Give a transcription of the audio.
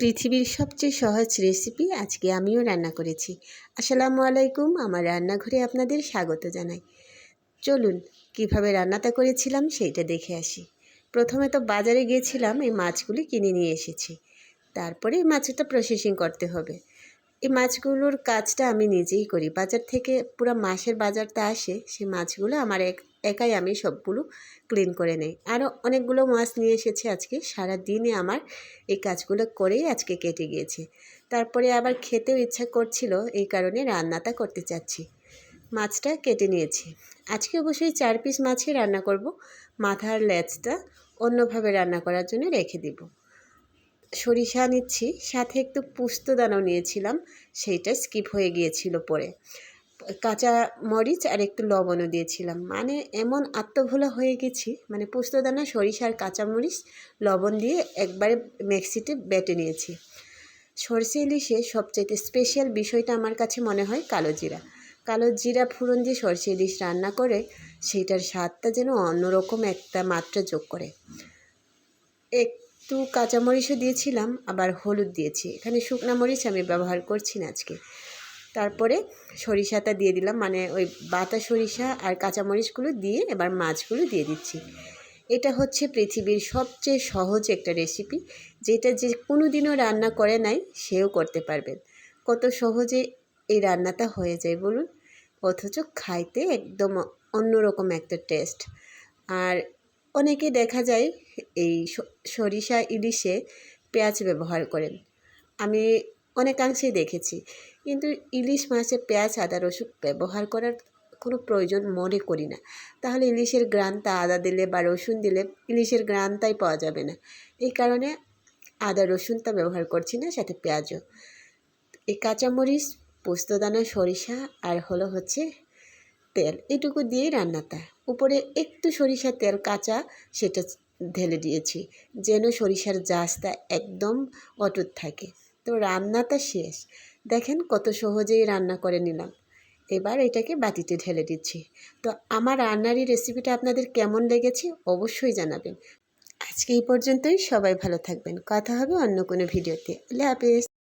পৃথিবীর সবচেয়ে সহজ রেসিপি আজকে আমিও রান্না করেছি। আসসালামু আলাইকুম, আমার রান্নাঘরে আপনাদের স্বাগত জানাই। চলুন, কীভাবে রান্নাটা করেছিলাম সেইটা দেখে আসি। প্রথমে তো বাজারে গিয়েছিলাম, এই মাছগুলি কিনে নিয়ে এসেছি। তারপরে এই মাছটা প্রসেসিং করতে হবে। এই মাছগুলোর কাজটা আমি নিজেই করি। বাজার থেকে পুরো মাসের বাজারটা আসে, সেই মাছগুলো আমার এক একাই আমি সবগুলো ক্লিন করে নেই। আরও অনেকগুলো মাছ নিয়ে এসেছে আজকে। সারা দিনে আমার এই কাজগুলো করেই আজকে কেটে গিয়েছে। তারপরে আবার খেতেও ইচ্ছা করছিল, এই কারণে রান্নাটা করতে চাচ্ছি। মাছটা কেটে নিয়েছি। আজকে অবশ্যই চার পিস মাছই রান্না করব। মাথার লেজটা অন্যভাবে রান্না করার জন্য রেখে দিব। সরিষা নিচ্ছি, সাথে একটু পুস্তদানাও নিয়েছিলাম, সেইটা স্কিপ হয়ে গিয়েছিল পরে। কাঁচা মরিচ আর একটু লবণও দিয়েছিলাম। মানে এমন আত্মভোলা হয়ে গেছি মানে পোস্তদানা, সরিষা আর কাঁচা মরিচ, লবণ দিয়ে একবারে মিক্সিতে বেটে নিয়েছি। সরষে ইলিশে সবচাইতে স্পেশাল বিষয়টা আমার কাছে মনে হয় কালো জিরা। কালো জিরা ফুরন দিয়ে সরষে ইলিশ রান্না করে সেইটার স্বাদটা যেন অন্যরকম একটা মাত্রা যোগ করে। একটু কাঁচামরিচও দিয়েছিলাম, আবার হলুদ দিয়েছি। এখানে শুকনা মরিচ আমি ব্যবহার করছি না আজকে। তারপরে সরিষাটা দিয়ে দিলাম মানে ওই বাটা সরিষা আর কাঁচামরিচগুলো দিয়ে এবার মাছগুলো দিয়ে দিচ্ছি। এটা হচ্ছে পৃথিবীর সবচেয়ে সহজ একটা রেসিপি, যেটা যে কোনো দিনও রান্না করে নাই, সেও করতে পারবেন কত সহজে এই রান্নাটা হয়ে যায় বলুন। অথচ খাইতে একদম অন্যরকম একটা টেস্ট। আর অনেকে দেখা যায় এই সরিষা ইলিশে পেঁয়াজ ব্যবহার করেন। আমি অনেকাংশেই দেখেছি। কিন্তু ইলিশ মাছে পেঁয়াজ, আদা, রসুন ব্যবহার করার কোনো প্রয়োজন মনে করি না। তাহলে ইলিশের গ্রানটা আদা দিলে বা রসুন দিলে ইলিশের গ্রানটাই পাওয়া যাবে না। এই কারণে আদা, রসুনটা ব্যবহার করছি না, সাথে পেঁয়াজও। এই কাঁচামরিচ, পোস্তদানা, সরিষা আর হলো হচ্ছে তেল, এটুকু দিয়েই রান্নাটা। উপরে একটু সরিষার তেল কাঁচা, সেটা ঢেলে দিয়েছি, যেন সরিষার জাজটা একদম অটুট থাকে। তো রান্নাটা শেষ। দেখেন কত সহজেই রান্না করে নিলাম। এবার এটাকে বাটিতে ঢেলে দিচ্ছি। তো আমার রান্নারই রেসিপিটা আপনাদের কেমন লেগেছে অবশ্যই জানাবেন। আজকে এই পর্যন্তই, সবাই ভালো থাকবেন। কথা হবে অন্য কোনো ভিডিওতে আল্লাহ হাফেজ।